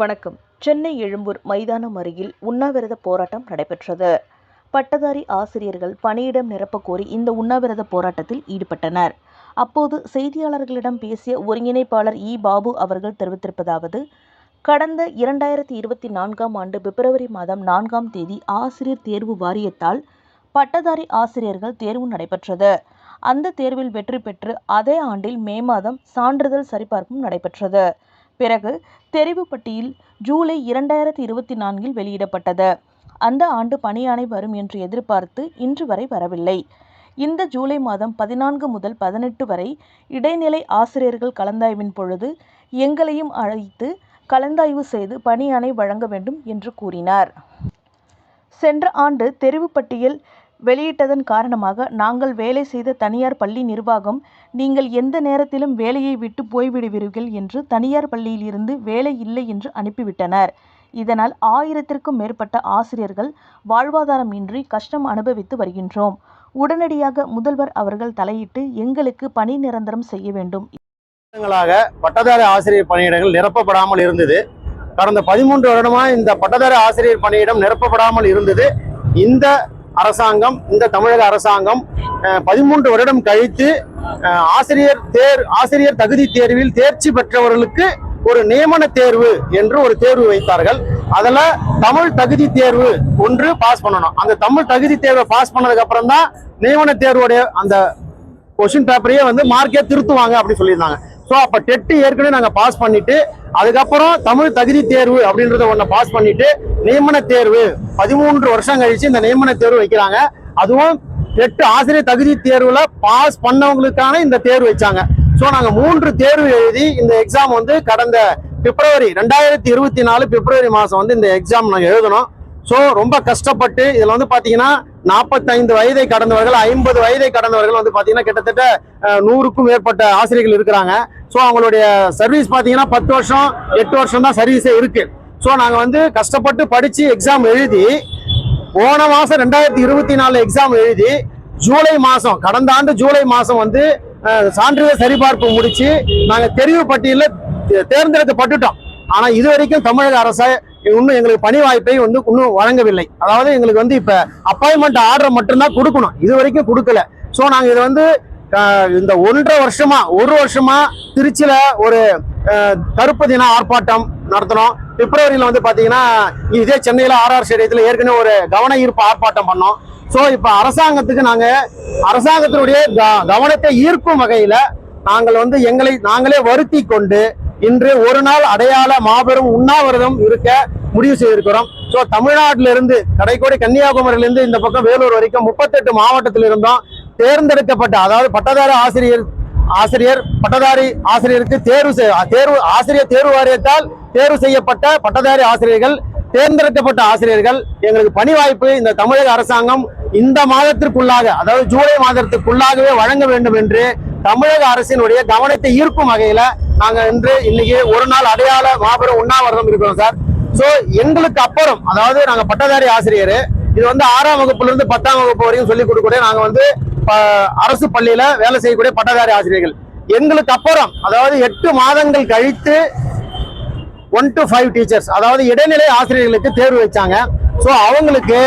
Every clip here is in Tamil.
வணக்கம். சென்னை எழும்பூர் மைதானம் அருகில் உண்ணாவிரத போராட்டம் நடைபெற்றது. பட்டதாரி ஆசிரியர்கள் பணியிடம் நிரப்பக் கோரி இந்த உண்ணாவிரத போராட்டத்தில் ஈடுபட்டனர். அப்போது செய்தியாளர்களிடம் பேசிய ஒருங்கிணைப்பாளர் இ. பாபு அவர்கள் தெரிவித்திருப்பதாவது கடந்த இரண்டாயிரத்தி இருபத்தி நான்காம் ஆண்டு பிப்ரவரி மாதம் நான்காம் தேதி ஆசிரியர் தேர்வு வாரியத்தால் பட்டதாரி ஆசிரியர்கள் தேர்வு நடைபெற்றது. அந்த தேர்வில் வெற்றி பெற்று அதே ஆண்டில் மே மாதம் சான்றிதழ் சரிபார்ப்பும் நடைபெற்றது. பிறகு தெரிவுப்பட்டியில் ஜூலை இரண்டாயிரத்தி இருபத்தி நான்கில் வெளியிடப்பட்டது. அந்த ஆண்டு பணியாணை வரும் என்று எதிர்பார்த்து இன்று வரை வரவில்லை. இந்த ஜூலை மாதம் பதினான்கு முதல் பதினெட்டு வரை இடைநிலை ஆசிரியர்கள் கலந்தாய்வின் பொழுது எங்களையும் அழைத்து கலந்தாய்வு செய்து பணியாணை வழங்க வேண்டும் என்று கூறினார். சென்ற ஆண்டு தெரிவுப்பட்டியல் வெளியிட்டதன் காரணமாக நாங்கள் வேலை செய்த தனியார் பள்ளி நிர்வாகம் நீங்கள் எந்த நேரத்திலும் வேலையை விட்டு போய்விடுவீர்கள் என்று தனியார் பள்ளியில் இருந்து வேலை இல்லை என்று அனுப்பிவிட்டனர். இதனால் ஆயிரத்திற்கும் மேற்பட்ட ஆசிரியர்கள் வாழ்வாதாரம் இன்றி கஷ்டம் அனுபவித்து வருகின்றோம். உடனடியாக முதல்வர் அவர்கள் தலையிட்டு எங்களுக்கு பணி நிரந்தரம் செய்ய வேண்டும். பட்டதாரி ஆசிரியர் பணியிடங்கள் நிரப்பப்படாமல் இருந்தது. கடந்த பதிமூன்று வருடமா இந்த பட்டதாரி ஆசிரியர் பணியிடம் நிரப்பப்படாமல் இருந்தது. இந்த அரசாங்கம் இந்த தமிழக அரசாங்கம் பதிமூன்று வருடம் கழித்து ஆசிரியர் தேர் ஆசிரியர் தகுதி தேர்வில் தேர்ச்சி பெற்றவர்களுக்கு ஒரு நியமன தேர்வு என்று ஒரு தேர்வு வைத்தார்கள். அதில் தமிழ் தகுதி தேர்வு ஒன்று பாஸ் பண்ணணும். அந்த தமிழ் தகுதி தேர்வை பாஸ் பண்ணதுக்கு அப்புறம் தான் நியமன தேர்வுடைய அந்த கொஸ்டின் பேப்பரையே வந்து மார்க்கே திருத்துவாங்க அப்படின்னு சொல்லியிருந்தாங்க. ஸோ அப்போ டெட்டு ஏற்கனவே நாங்கள் பாஸ் பண்ணிட்டு அதுக்கப்புறம் தமிழ் தகுதி தேர்வு அப்படின்றத ஒன்று பாஸ் பண்ணிட்டு நியமன தேர்வு. பதிமூன்று வருஷம் கழிச்சு இந்த நியமன தேர்வு வைக்கிறாங்க. அதுவும் எட்டு ஆசிரியர் தகுதி தேர்வில் பாஸ் பண்ணவங்களுக்கான இந்த தேர்வு வச்சாங்க. ஸோ நாங்கள் மூன்று தேர்வு எழுதி இந்த எக்ஸாம் வந்து கடந்த பிப்ரவரி ரெண்டாயிரத்தி இருபத்தி நாலு பிப்ரவரி மாதம் வந்து இந்த எக்ஸாம் நாங்கள் எழுதணும். ஸோ ரொம்ப கஷ்டப்பட்டு இதில் வந்து பார்த்தீங்கன்னா நாற்பத்தைந்து வயதை கடந்தவர்கள் ஐம்பது வயதை கடந்தவர்கள் வந்து பார்த்தீங்கன்னா கிட்டத்தட்ட நூறுக்கும் மேற்பட்ட ஆசிரியர்கள் இருக்கிறாங்க. ஸோ அவங்களுடைய சர்வீஸ் பார்த்தீங்கன்னா பத்து வருஷம் எட்டு வருஷம் தான் சர்வீஸே இருக்கு. ஸோ நாங்கள் வந்து கஷ்டப்பட்டு படித்து எக்ஸாம் எழுதி போன மாதம் ரெண்டாயிரத்தி இருபத்தி நாலு எக்ஸாம் எழுதி ஜூலை மாதம் கடந்த ஆண்டு ஜூலை மாதம் வந்து சான்றிதழ் சரிபார்ப்பு முடித்து நாங்கள் தெரிவு பட்டியலில் தே- தேர்ந்தெடுக்கப்பட்டுட்டோம் ஆனால் இது வரைக்கும் தமிழக அரசு இன்னும் எங்களுக்கு பணி வாய்ப்பை வந்து இன்னும் வழங்கவில்லை. அதாவது எங்களுக்கு வந்து இப்போ அப்பாயின்மெண்ட் ஆர்டர் மட்டும்தான் கொடுக்கணும். இது வரைக்கும் கொடுக்கல. ஸோ நாங்கள் இதை வந்து இந்த ஒன்றரை வருஷமா ஒரு வருஷமா திருச்சியில ஒரு கருப்பு தின ஆர்ப்பாட்டம் நடத்தினோம். பிப்ரவரியில வந்து பாத்தீங்கன்னா இதே சென்னையில ஆர்ஆர் ஸ்டேடியத்தில் ஏற்கனவே ஒரு கவன ஈர்ப்பு ஆர்ப்பாட்டம் பண்ணோம். ஸோ இப்போ அரசாங்கத்துக்கு நாங்கள் அரசாங்கத்தினுடைய க- கவனத்தை ஈர்க்கும் வகையில நாங்கள் வந்து எங்களை நாங்களே வருத்தி கொண்டு இன்று ஒரு நாள் அடையாள மாபெரும் உண்ணாவிரதம் இருக்க முடிவு செய்திருக்கிறோம். ஸோ தமிழ்நாட்டிலிருந்து கடைக்கோடி கன்னியாகுமரியிலிருந்து இந்த பக்கம் வேலூர் வரைக்கும் முப்பத்தெட்டு மாவட்டத்தில் இருந்தோம். தேர்ந்தெடுக்கப்பட்ட அதாவது பட்டதாரி ஆசிரியர் ஆசிரியர் பட்டதாரி ஆசிரியருக்கு தேர்வு தேர்வு ஆசிரியர் தேர்வு வாரியத்தால் தேர்வு செய்யப்பட்ட பட்டதாரி ஆசிரியர்கள் தேர்ந்தெடுக்கப்பட்ட ஆசிரியர்கள் எங்களுக்கு பணி வாய்ப்பு இந்த தமிழக அரசாங்கம் இந்த மாதத்திற்குள்ளாக அதாவது ஜூலை மாதத்திற்குள்ளாகவே வழங்க வேண்டும் என்று தமிழக அரசினுடைய கவனத்தை ஈர்க்கும் வகையில நாங்க இன்று இன்னைக்கு ஒரு நாள் அடையாள மாபெரும் உண்ணாவிரதம் இருக்கிறோம் சார். சோ எங்களுக்கு அப்புறம் அதாவது நாங்க பட்டதாரி ஆசிரியர் இது வந்து ஆறாம் வகுப்புல இருந்து பத்தாம் வகுப்பு வரையும் சொல்லிக் கொடுக்கக்கூடிய நாங்க வந்து அரசு பள்ளியில வேலை செய்யக்கூடிய பட்டதாரி ஆசிரியர்கள். எங்களுக்கு அப்புறம் அதாவது எட்டு மாதங்கள் கழித்து ஒன் டு ஃபைவ் டீச்சர்ஸ் அதாவது இடைநிலை ஆசிரியர்களுக்கு தேர்வு வச்சாங்க. ஸோ அவங்களுக்கு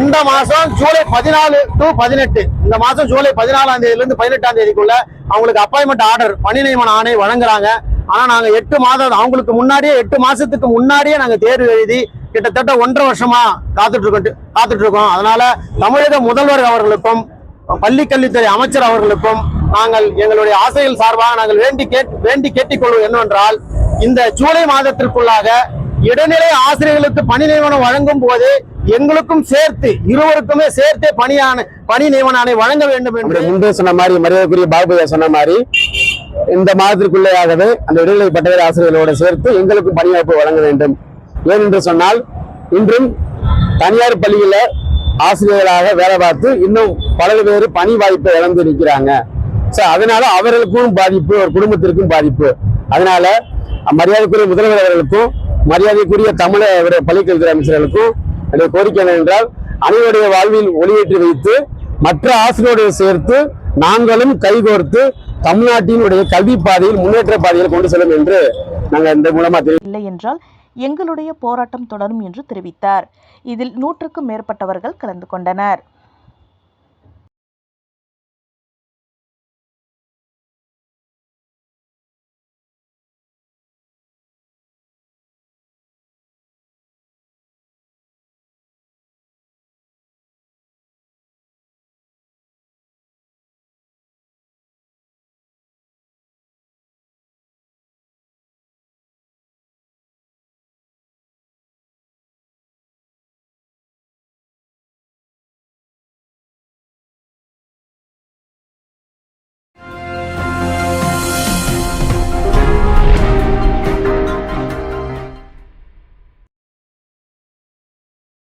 இந்த மாதம் ஜூலை பதினாலு டு பதினெட்டு இந்த மாதம் ஜூலை பதினாலாம் தேதியிலேருந்து பதினெட்டாம் தேதிக்குள்ள அவங்களுக்கு அப்பாயின்மெண்ட் ஆர்டர் பணி நியமன ஆணை வழங்குறாங்க. ஆனால் நாங்கள் எட்டு மாதம் அவங்களுக்கு முன்னாடியே எட்டு மாதத்துக்கு முன்னாடியே நாங்கள் தேர்வு எழுதி கிட்டத்தட்ட ஒன்றரை வருஷமாக காத்துட்ருக்கோம் காத்துட்ருக்கோம் அதனால் தமிழக முதல்வர் அவர்களுக்கும் பள்ளி கல்வித்துறை அமைச்சர் அவர்களுக்கும் நாங்கள் எங்களுடைய ஆசைகள் சார்பாக நாங்கள் வேண்டி கேட் வேண்டி கேட்டுக்கொள்வது என்னவென்றால் இந்த ஜூலை மாதத்திற்குள்ளாக இடைநிலை ஆசிரியர்களுக்கு பணி நியமனம் வழங்கும் போது எங்களுக்கும் சேர்த்து இருவருக்குமே சேர்த்தே பணியான பணி நியமனானை வழங்க வேண்டும் என்று அப்படி முன்பே சொன்ன மாதிரி மரியாதைக்குரிய பாபுயா சொன்ன மாதிரி இந்த மாதத்திற்குள்ளேயாகவே அந்த இடைநிலை பட்டதாரி ஆசிரியர்களோடு சேர்த்து எங்களுக்கும் பணிவாய்ப்பு வழங்க வேண்டும். ஏனென்று சொன்னால் இன்றும் தனியார் பள்ளியில ஆசிரியர்களாக வேலை பார்த்து இன்னும் பல பேர் பணி வாய்ப்பை இழந்து நிற்கிறாங்க. சோ அதனால அவர்களுக்கும் பாதிப்பு ஒரு குடும்பத்திற்கும் பாதிப்பு. அதனால மரியாதைக்குரிய முதல்வர் அவர்களுக்கும் மரியாதைக்குரிய தமிழக பள்ளிக்கல்வித்துறை அமைச்சர்களுக்கும் என்னுடைய கோரிக்கை என்னவென்றால் அனைவருடைய வாழ்வில் ஒளியேற்றி வைத்து மற்ற ஆசிரியரோடு சேர்த்து நாங்களும் கைகோர்த்து தமிழ்நாட்டினுடைய கல்வி பாதையில் முன்னேற்ற பாதையில் கொண்டு செல்லும் என்று நாங்கள் இந்த மூலமா தெரியும் இல்லை என்றால் எங்களுடைய போராட்டம் தொடரும் என்று தெரிவித்தார். இதில் நூற்றுக்கும் மேற்பட்டவர்கள் கலந்து கொண்டனர்.